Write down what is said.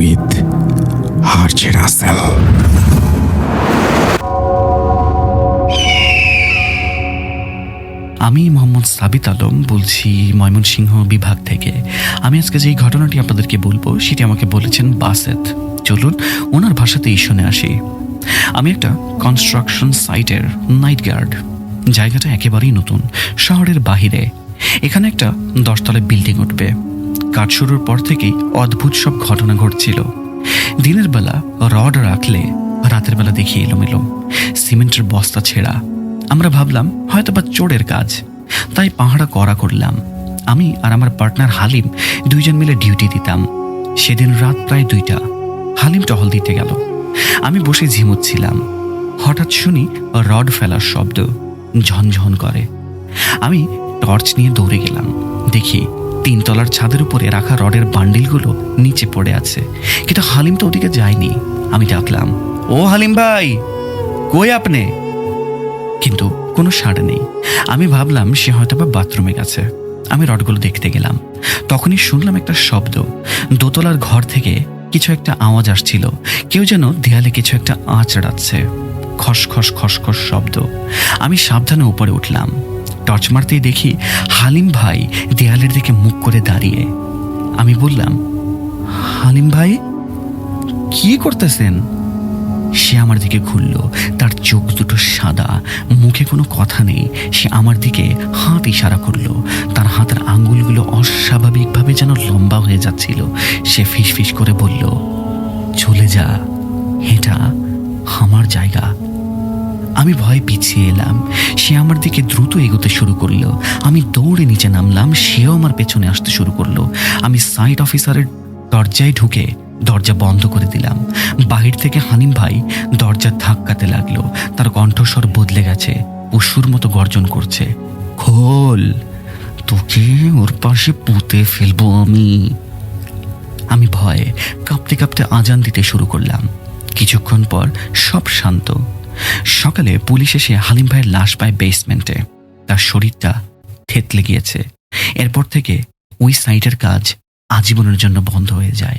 আর্চি রাসেল আমি মোহাম্মদ সাবিত আলম বলছি ময়মনসিংহ বিভাগ থেকে। আমি আজকে যেই ঘটনাটি আপনাদেরকে বলব, সেটি আমাকে বলেছেন বাসেত চলুন, ওনার ভাষাতেই শুনে আসি। আমি একটা কনস্ট্রাকশন সাইটের নাইট গার্ড জায়গাটা একেবারেই নতুন, শহরের বাহিরে। এখানে একটা দশতলা বিল্ডিং উঠবে। কাজ শুরুর পর থেকেই অদ্ভুত সব ঘটনা ঘটছিল। দিনের বেলা রড রাখলে রাতের বেলা দেখি এলোমেলো। সিমেন্টের বস্তা ছেঁড়া। আমরা ভাবলাম হয়তো বা চোরের কাজ। তাই পাহাড়া করা করলাম। আমি আর আমার পার্টনার হালিম দুইজন মিলে ডিউটি দিতাম। সেদিন রাত প্রায় দুইটা। হালিম টহল দিতে গেল। আমি বসে ঝিমুচ্ছিলাম। হঠাৎ শুনি রড ফেলার শব্দ। ঝনঝন করে। আমি টর্চ নিয়ে দৌড়ে গেলাম। দেখি তিনতলার ছাদের উপরে রাখা রডের বান্ডিলগুলো নিচে পড়ে আছে। কিন্তু হালিম তো ওদিকে যায়নি। আমি ডাকলাম, ও হালিম ভাই, কই আপনি? কিন্তু কোনো সাড়া নেই। আমি ভাবলাম সে হয়তো বা বাথরুমে গেছে। আমি রডগুলো দেখতে গেলাম। তখনই শুনলাম একটা শব্দ। দোতলার ঘর থেকে কিছু একটা আওয়াজ আসছিল। কেউ যেন দেয়ালে কিছু একটা আঁচড়াচ্ছে। খস খস খস খস শব্দ। আমি সাবধানে উপরে উঠলাম। টর্চ মারতেই দেখি হালিম ভাই দেয়ালের দিকে মুখ করে দাঁড়িয়ে। আমি বললাম, হালিম ভাই, কি করতেছেন? সে আমার দিকে ঘুরল। তার চোখ দুটো সাদা, মুখে কোনো কথা নেই। সে আমার দিকে হাত ইশারা করল। তার হাতের আঙ্গুলগুলো অস্বাভাবিকভাবে যেন লম্বা হয়ে যাচ্ছিল। সে ফিস ফিস করে বলল, চলে যা। এটা আমার জায়গা। আমি ভয়ে পিছিয়ে এলাম। সে আমার দিকে দ্রুত এগোতে শুরু করল। আমি দৌড়ে নিচে নামলাম, সেও আমার পেছনে আসতে শুরু করল। আমি সাইট অফিসারের দরজায় ঢুকে দরজা বন্ধ করে দিলাম। বাহির থেকে হানিম ভাই দরজা ধাক্কাতে লাগল। তার কণ্ঠস্বর বদলে গেছে পশুর মতো গর্জন করছে। খোল, তোকে ওর পাশে পুঁতে ফেলব আমি। আমি ভয়ে কাঁপতে কাঁপতে আজান দিতে শুরু করলাম। কিছুক্ষণ পর সব শান্ত। সকালে পুলিশ এসে হালিম ভাইয়ের লাশ পায় বেসমেন্টে তার শরীরটা থেতলে গিয়েছে। এরপর থেকে ওই সাইটের কাজ আজীবনের জন্য বন্ধ হয়ে যায়।